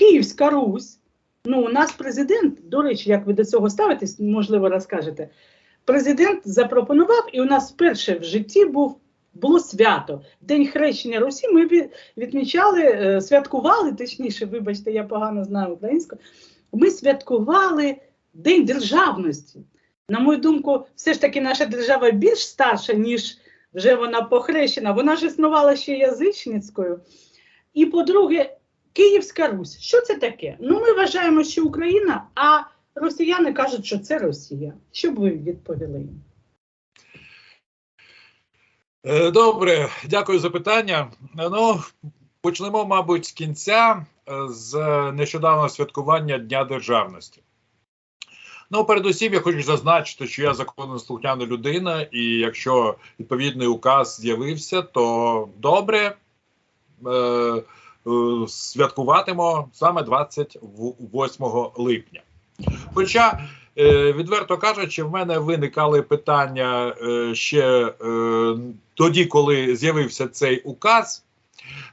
Київська Русь. Ну, у нас президент, до речі, як ви до цього ставитесь, можливо, розкажете. Президент запропонував, і у нас вперше в житті був було свято. День хрещення Русі. Ми відмічали, е, святкували, точніше, вибачте, я погано знаю українську. Ми святкували День державності. На мою думку, все ж таки наша держава більш старша, ніж вже вона похрещена. Вона ж існувала ще язичницькою. І по-друге, Київська Русь. Що це таке? Ну, ми вважаємо, що Україна, а росіяни кажуть, що це Росія. Що б ви відповіли їм? Е, Добре, дякую за питання. Е, Ну, почнемо, мабуть, з кінця е, з нещодавнього святкування Дня Державності. Ну, передусім, я хочу зазначити, що я законослухняна людина, і якщо відповідний указ з'явився, то добре е, святкуватимо саме 28 липня. Хоча, е, відверто кажучи, в мене виникали питання е, ще е, тоді, коли з'явився цей указ.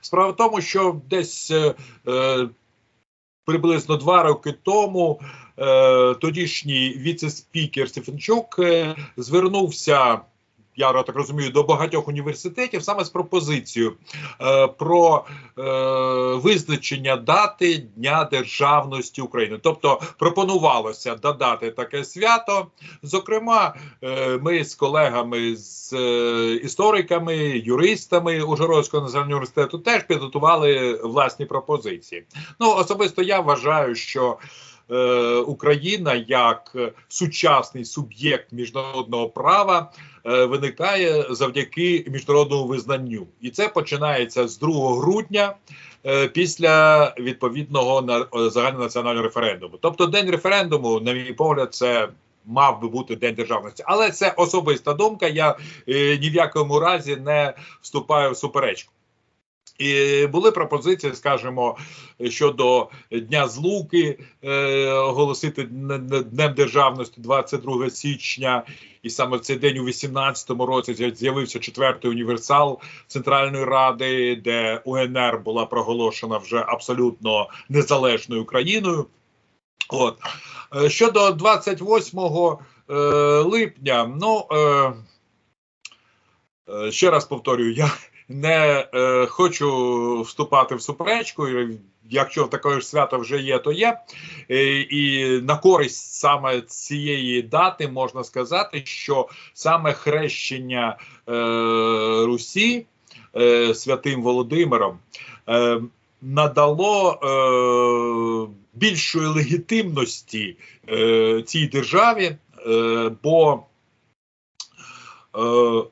Справа в тому, що десь е, е, приблизно два роки тому е, тодішній віце-спікер Стефанчук е, звернувся. Я так розумію, до багатьох університетів саме з пропозицією е, про е, визначення дати Дня Державності України. Тобто пропонувалося додати таке свято. Зокрема, е, ми з колегами, з е, істориками, юристами Ужгородського національного університету теж підготували власні пропозиції. Ну особисто я вважаю, що е, Україна як е, сучасний суб'єкт міжнародного права виникає завдяки міжнародному визнанню, і це починається з 2 грудня. е, Після відповідного е, загальнонаціонального референдуму, тобто день референдуму, на мій погляд, це мав би бути день державності, але це особиста думка. Я е, ні в якому разі не вступаю в суперечку. І були пропозиції, скажімо, щодо Дня Злуки е, оголосити Днем Державності 22 січня, і саме в цей день у 18-му році з'явився четвертий універсал Центральної Ради, де УНР була проголошена вже абсолютно незалежною країною. От Е, щодо 28 е, липня, ну е, е, ще раз повторюю, я не е, хочу вступати в суперечку. і Якщо таке ж свято вже є, то є. Е, і на користь саме цієї дати можна сказати, що саме хрещення е, Русі е, святим Володимиром е, надало е, більшої легітимності е, цій державі, е, бо е,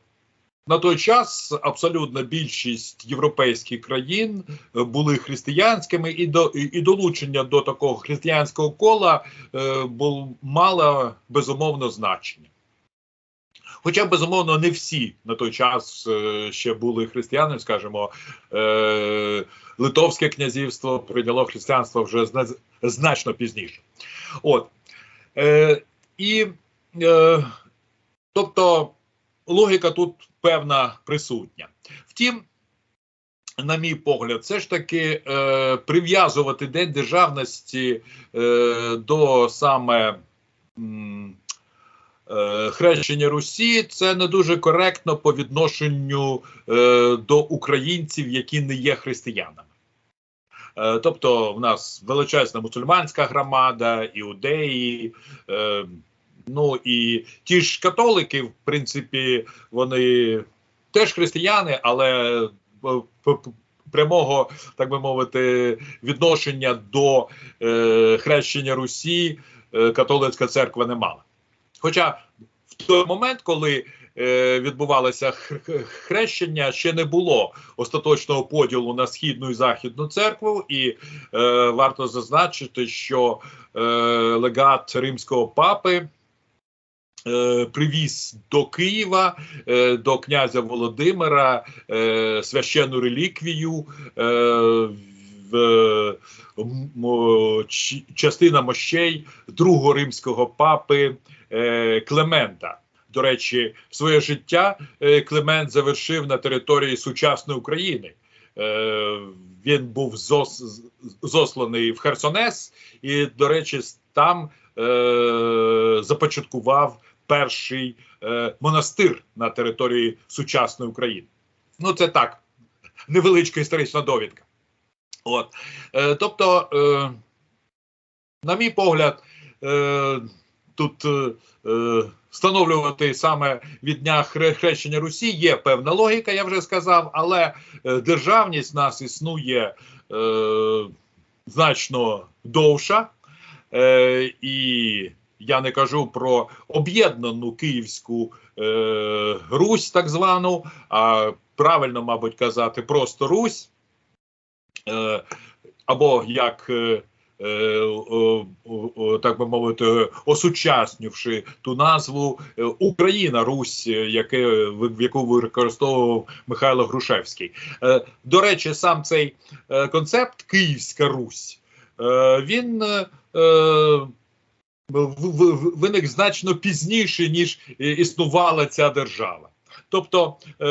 на той час абсолютна більшість європейських країн е, були християнськими, і до і, долучення до такого християнського кола е, бул, мало безумовно значення. Хоча, безумовно, не всі на той час е, ще були християнами, скажімо, е, Литовське князівство прийняло християнство вже зна, значно пізніше. От. Е, і е, тобто логіка тут певна присутня. Втім, на мій погляд, все ж таки е, прив'язувати День державності е, до саме м, е, хрещення Русі, це не дуже коректно по відношенню е, до українців, які не є християнами. Е, Тобто, в нас величезна мусульманська громада, іудеї, е, ну і ті ж католики, в принципі, вони теж християни, але е, прямого, так би мовити, відношення до е, хрещення Русі е, католицька церква не мала. Хоча в той момент, коли е, відбувалося хр- хр- хрещення, ще не було остаточного поділу на східну і західну церкву, і е, варто зазначити, що е, легат римського папи. Е, Привіз до Києва е, до князя Володимира е, священну реліквію, в, частина мощей другого римського папи Клемента. До речі, своє життя Клемент завершив на території сучасної України. він був зос, зосланий в Херсонес, і, до речі, там започаткував перший е, монастир на території сучасної України. Ну, це так, невеличка історична довідка. От. Е, тобто, е, на мій погляд, е, тут е, е, встановлювати саме від дня хрещення Русі є певна логіка, я вже сказав, але е, державність в нас існує е, значно довша. Е, і я не кажу про об'єднану Київську е, Русь, так звану, а правильно, мабуть, казати просто Русь. Е, або як е, е, так би мовити, осучаснивши ту назву е, Україна Русь, е, яке в яку використовував Михайло Грушевський. До речі, сам цей концепт Київська Русь він виник значно пізніше, ніж існувала ця держава. Тобто е,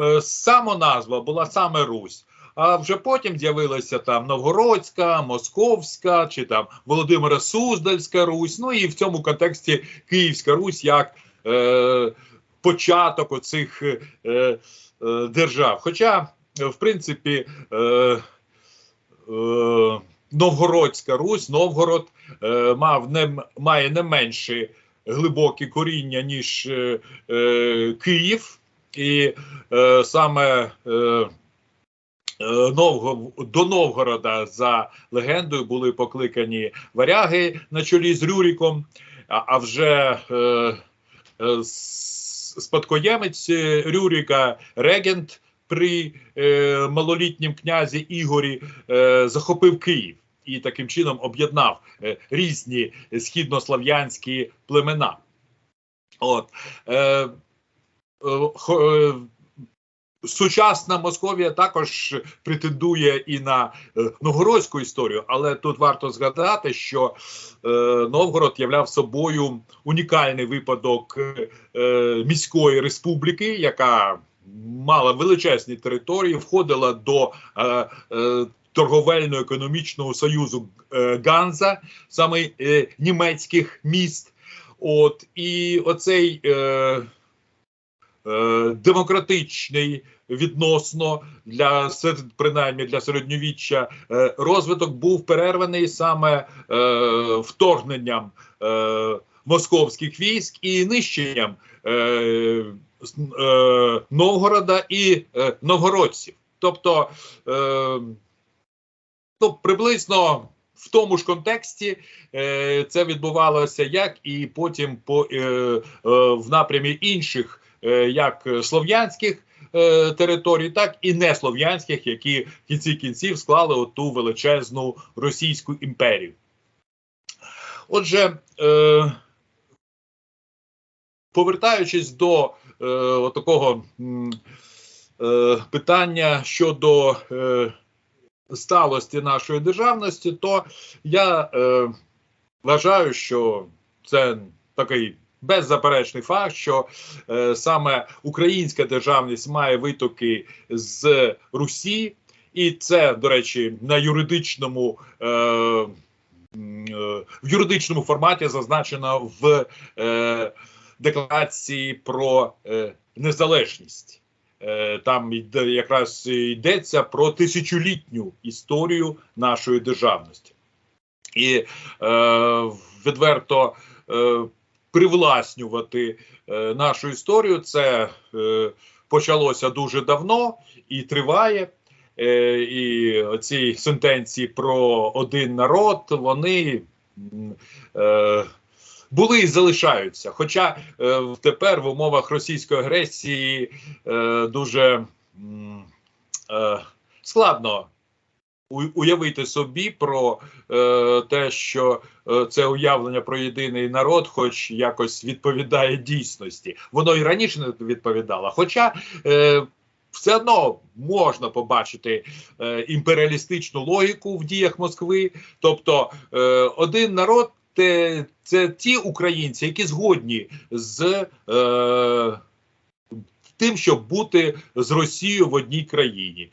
е, самоназва була саме Русь. А вже потім з'явилася там Новгородська, Московська чи там Володимира Суздальська Русь. Ну і в цьому контексті Київська Русь як е, початок оцих е, е, держав. Хоча, в принципі, е, е, Новгородська Русь, Новгород е, мав не має не менше глибокі коріння, ніж е, е, Київ, і е, саме е, е, Новго, до Новгорода за легендою були покликані варяги на чолі з Рюріком, а, а вже е, е, спадкоємець е, Рюріка, регент при е, малолітнім князі Ігорі е, захопив Київ і таким чином об'єднав е, різні східнослав'янські племена. От. Е, е, Сучасна Московія також претендує і на новгородську історію, але тут варто згадати, що Новгород являв собою унікальний випадок міської республіки, яка мала величезні території, входила до торговельно-економічного союзу е, Ганза, саме е, німецьких міст. От і оцей е, е, демократичний відносно для принаймні для середньовіччя е, розвиток був перерваний саме е, вторгненням е, московських військ і нищенням е, е, Новгорода і е, новгородців. Тобто е, ну, приблизно в тому ж контексті е, це відбувалося як і потім по е, е, в напрямі інших, е, як слов'янських е, територій, так і неслов'янських, які в кінці кінців склали оту величезну Російську імперію. Отже, е, повертаючись до е, такого питання щодо сталості нашої державності, то я е, вважаю, що це такий беззаперечний факт, що е, саме українська державність має витоки з Русі, і це, до речі, на юридичному. Е, е, в юридичному форматі зазначено в е, декларації про е, незалежність. Е, там якраз йдеться про тисячолітню історію нашої державності. І е, відверто е, привласнювати е, нашу історію це е, почалося дуже давно і триває. Е, і ці сентенції про один народ, вони е, були і залишаються. Хоча е, тепер в умовах російської агресії е, дуже е, складно уявити собі про е, те, що е, це уявлення про єдиний народ, хоч якось відповідає дійсності. Воно і раніше не відповідало. Хоча е, все одно можна побачити е, імперіалістичну логіку в діях Москви, тобто е, один народ. Це, це ті українці, які згодні з е, тим, щоб бути з Росією в одній країні.